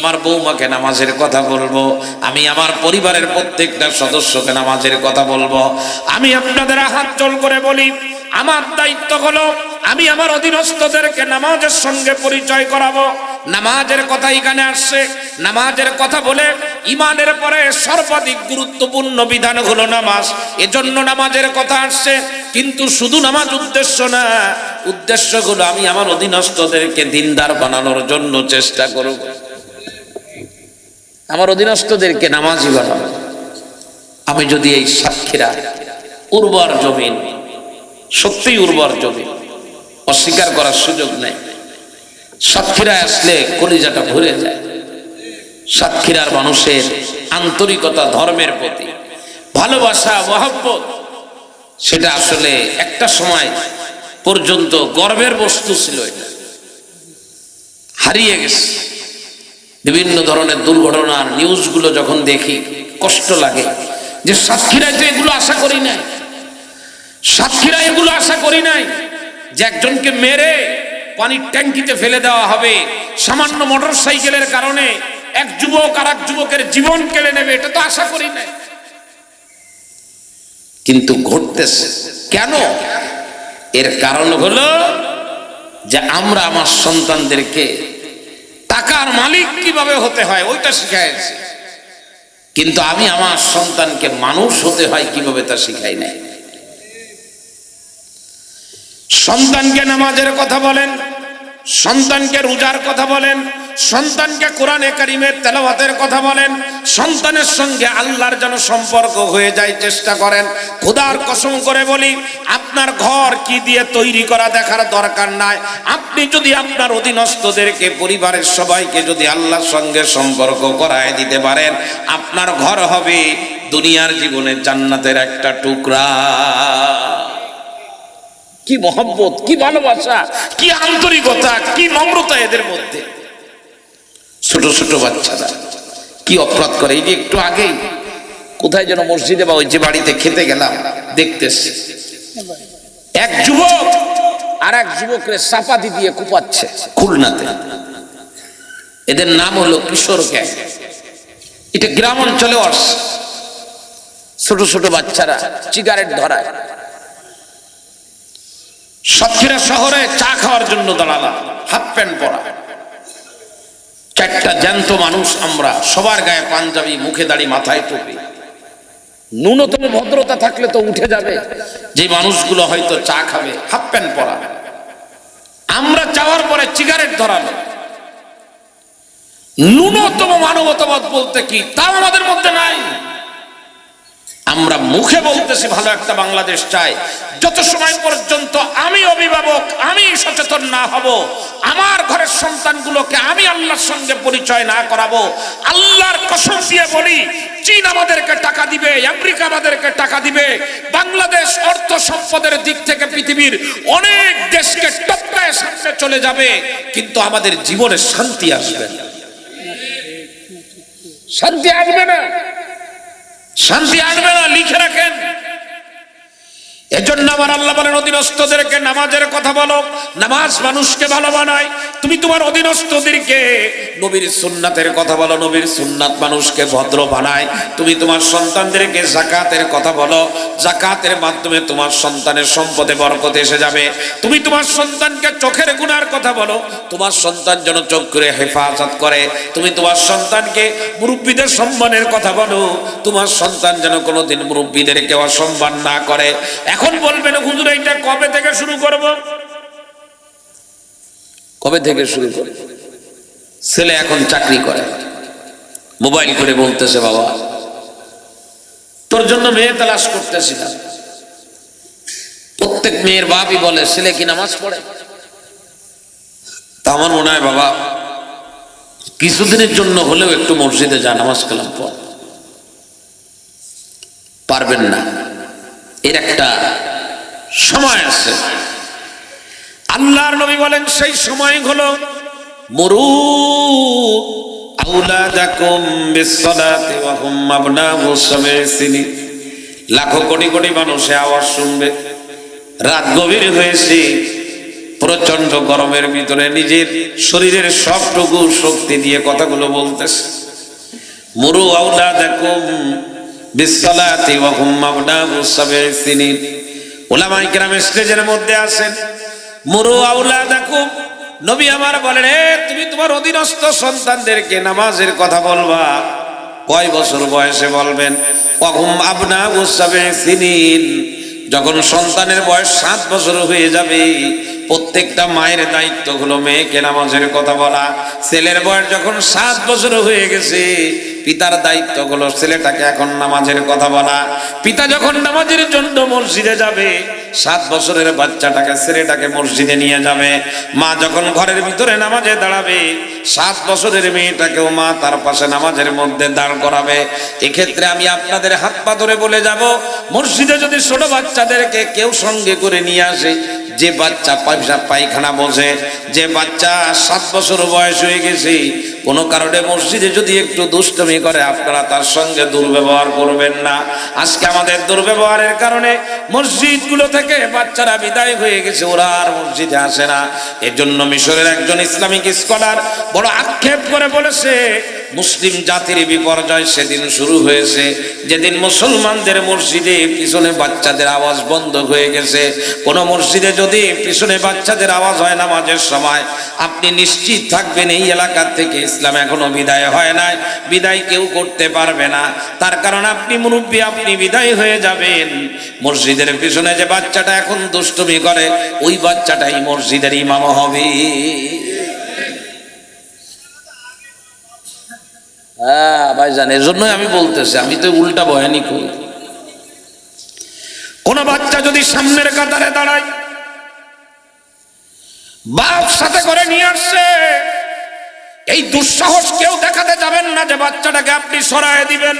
আমার বৌমাকে নামাজের কথা বলব, আমি আমার পরিবারের প্রত্যেকটা সদস্যকে নামাজের কথা বলব। আমি আপনাদের হাত জল করে বলি, আমার দায়িত্ব হলো, আমি আমার অধীনস্থদেরকে নামাজের সঙ্গে পরিচয় করাবো। নামাজের কথা এখানে আসছে, নামাজের কথা বলে ইমানের পরে সর্বাধিক গুরুত্বপূর্ণ বিধান হলো নামাজ। এজন্য নামাজের কথা আসছে, কিন্তু শুধু নামাজ উদ্দেশ্য না, উদ্দেশ্য হলো আমি আমার অধীনস্থদেরকে দিনদার বানানোর জন্য চেষ্টা করব। আমার অধীনস্থদেরকে নামাজি বানাবো আমি যদি এই সাক্ষীরা উর্বর জমিন সত্যি উর্বর জমিন, অস্বীকার করার সুযোগ নেই সাতক্ষীরা আসলে কলিজাটা ভরে যায়। সাতক্ষীরার মানুষের আন্তরিকতা, ধর্মের প্রতি ভালোবাসা, মহব্বত, সেটা আসলে একটা সময় পর্যন্ত গর্বের বস্তু ছিল এটা। হারিয়ে গেছে। বিভিন্ন ধরনের দুর্ঘটনার নিউজগুলো যখন দেখি, কষ্ট লাগে। যে সাক্ষীরাই তো এগুলো আশা করি নাই। সাক্ষীরা এগুলো আশা করি নাই যে একজনকে মেরে পানির ট্যাঙ্কিতে ফেলে দেওয়া হবে। সামান্য মোটর সাইকেলের কারণে এক যুবক আর এক যুবকের জীবন কেড়ে নেবে, এটা তো আশা করি নাই। কিন্তু ঘটতেছে। কেন? এর কারণ হলো যে আমরা আমার সন্তানদেরকে টাকার মালিক কীভাবে হতে হয়, ওইটা শিখাইছি কিন্তু আমি আমার সন্তানকে মানুষ হতে হয় কীভাবে তা শিখাই নাই। সন্তানকে নামাজের কথা বলেন, সন্তানকে রোজার কথা বলেন সন্তানকে কোরআনে কারিমের তেলাওয়াতের কথা বলেন, সন্তানের সঙ্গে আল্লাহর যেন সম্পর্ক হয়ে যায় চেষ্টা করেন। খোদার কসম করে বলি, আপনার ঘর কি দিয়ে তৈরি করা দেখার দরকার নাই। আপনি যদি আপনার অধীনস্থদেরকে, পরিবারের সবাইকে যদি আল্লাহর সঙ্গে সম্পর্ক করায় দিতে পারেন, আপনার ঘর হবে দুনিয়ার জীবনে জান্নাতের একটা টুকরা। কি মহব্বত, কি ভালোবাসা, কি আন্তরিকতা, কি নম্রতা এদের মধ্যে। ছোট ছোট বাচ্চারা। কি অপরাধ করে? এই যে একটু আগেই কোথায় যেন মসজিদে বা ওই যে বাড়িতে খেতে গেলাম, দেখতেছি। এক যুবক আর এক যুবকরে চাপাতি দিয়ে কুপাচ্ছে খুলনাতে। এদের নাম হলো কিশোর গ্যাং। এটা গ্রাম অঞ্চলে আসছে ছোট ছোট বাচ্চারা সিগারেট ধরায়। সাতক্ষীরা শহরে চা খাওয়ার জন্য দাঁড়ালাম হাফ প্যান্ট পরা। চারটা জ্যান্ত মানুষ আমরা, সবার গায়ে পাঞ্জাবি, মুখে দাড়ি, মাথায় টুপি। ন্যূনতম ভদ্রতা থাকলে তো উঠে যাবে। যে মানুষগুলো হয়তো চা খাবে, হাফ প্যান্ট পরা আমরা চাওয়ার পরে সিগারেট ধরানো ন্যূনতম মানবতাবাদ বলতে কি? তাও আমাদের মধ্যে নাই। আমরা মুখে বলতেছি, ভালো একটা বাংলাদেশ চাই। যত সময় পর্যন্ত আমি অভিভাবক, আমি সচেতন না হব, আমার ঘরের সন্তানগুলোকে আমি আল্লাহর সঙ্গে পরিচয় না করাবো, আল্লাহর কসম দিয়ে বলি, চীন আমাদেরকে টাকা দিবে আমেরিকা আমাদেরকে টাকা দিবে, বাংলাদেশ অর্থ সম্পদের দিক থেকে পৃথিবীর অনেক দেশকে টপকায় সামনে চলে যাবে, কিন্তু আমাদের জীবনে শান্তি আসবে না। শান্তি আসবে না। শান্তি আসবে না, লিখে রাখেন। এজন্য আমার আল্লাহ বলেন, অধীনস্থদেরকে নামাজের কথা বলো। নামাজ মানুষকে ভালো বানায়। তুমি তোমার অধীনস্থদেরকে নবীর সুন্নাতের কথা বলো, নবীর সুন্নাত মানুষকে ভদ্র বানায়। তুমি তোমার সন্তানদেরকে জাকাতের কথা বলো, জাকাতের মাধ্যমে তোমার সন্তানের সম্পদে বরকত এসে যাবে। তুমি তোমার সন্তানকে চোখের গুনার কথা বলো, তোমার সন্তান যেন চোখ করে হেফাজত করে। তুমি তোমার সন্তানকে মুরব্বীদের সম্মানের কথা বলো, তোমার সন্তান যেন কোনোদিন মুরব্বীদেরকে অসম্মান না করে। এখন বলবেন, হুজুর, এইটা কবে থেকে শুরু করব? কবে থেকে শুরু করে? ছেলে এখন চাকরি করে। মোবাইল করে বলতেছে, বাবা, তোর জন্য মেয়ে তালাশ করতেছিলাম। প্রত্যেক মেয়ের বাপই বলে, ছেলে কি নামাজ পড়ে? তা আমার মনে হয়, বাবা, কিছুদিনের জন্য হলেও একটু মসজিদে যা, নামাজ কালাম পর পারবেন না। এর একটা সময় আছে। আল্লাহর নবী বলেন, সেই সময় হলো মরু আউলাদাকুম বিসসালাতি ওয়া হুম মাবনাউ সাবঈ সিনি লাখো কোটি কোটি মানুষে আওয়াজ শুনবে। রাত গভীর হয়েছে প্রচণ্ড গরমের ভিতরে নিজের শরীরের সবটুকু শক্তি দিয়ে কথাগুলো বলতেছে। মুরু আউলা দেখুম বিশ্বলাতি ওয়াহুম মাবনাহু সাবঈ সিনিন ওলামায়ে কেরাম স্টেজের মধ্যে আছেন মুরু আউলা দেখুম নবী আমার বলেন, এ, তুমি তোমার অধীনস্থ সন্তানদেরকে নামাজের কথা বলবা। কয় বছর বয়সে বলবেন? কখন আপনা উৎসবে সিনিন যখন সন্তানের বয়স সাত বছর হয়ে যাবে প্রত্যেকটা মায়ের দায়িত্ব হলো মেয়েকে নামাজের কথা বলা, ছেলের বয়স যখন সাত বছর হয়ে গেছে, পিতার দায়িত্ব হলো ছেলেটাকে এখন নামাজের কথা বলা। পিতা যখন নামাজের জন্য মসজিদে যাবে, সাত বছরের বাচ্চাটাকে ছেলেটাকে মসজিদে নিয়ে যাবে। মা যখন ঘরের ভিতরে নামাজে দাঁড়াবে, সাত বছরের মেয়েটাকেও মা তার পাশে নামাজের মধ্যে দাঁড় করাবে। এক্ষেত্রে আমি আপনাদের হাত পা ধরে বলে যাব, মসজিদে যদি ছোট বাচ্চাদেরকে কেউ সঙ্গে করে নিয়ে আসে যে বাচ্চা পয়সা পায়খানা বসে যে বাচ্চা সাত বছর বয়স হয়ে গেছে কোনো কারণে মসজিদে যদি একটু দুষ্টমি করে, আপনারা তার সঙ্গে দুর্ব্যবহার করবেন না। আজকে আমাদের দুর্ব্যবহারের কারণে মসজিদগুলো থেকে বাচ্চারা বিদায় হয়ে গেছে, ওরা আর মসজিদে আসে না। এর জন্য মিশরের একজন ইসলামিক স্কলার বড় আক্ষেপ করে বলেছে, মুসলিম জাতির বিপর্যয় সেদিন শুরু হয়েছে। যেদিন মুসলমানদের মসজিদে পিছনে বাচ্চাদের আওয়াজ বন্ধ হয়ে গেছে। কোন মসজিদে যদি পিছনে বাচ্চাদের আওয়াজ হয় নামাজের সময়, আপনি নিশ্চিত থাকবেন এই এলাকার থেকে ইসলাম এখনও বিদায় হয় নাই। বিদায় কেউ করতে পারবে না। তার কারণ আপনি মুরব্বী, আপনি বিদায় হয়ে যাবেন। মসজিদের পিছনে যে বাচ্চাটা এখন দুষ্টুমি করে, ওই বাচ্চাটাই মসজিদের ইমাম হবে। হ্যাঁ এর জন্যই আমি বলতেছি, আমি তো উল্টা বয়ানি করি। কোন বাচ্চা যদি সামনের কাতারে দাঁড়ায়, বাপ সাথে করে নিয়ে আসছে এই দুঃসাহস কেউ দেখাতে যাবেন না যে বাচ্চাটাকে আপনি সরায় দিবেন।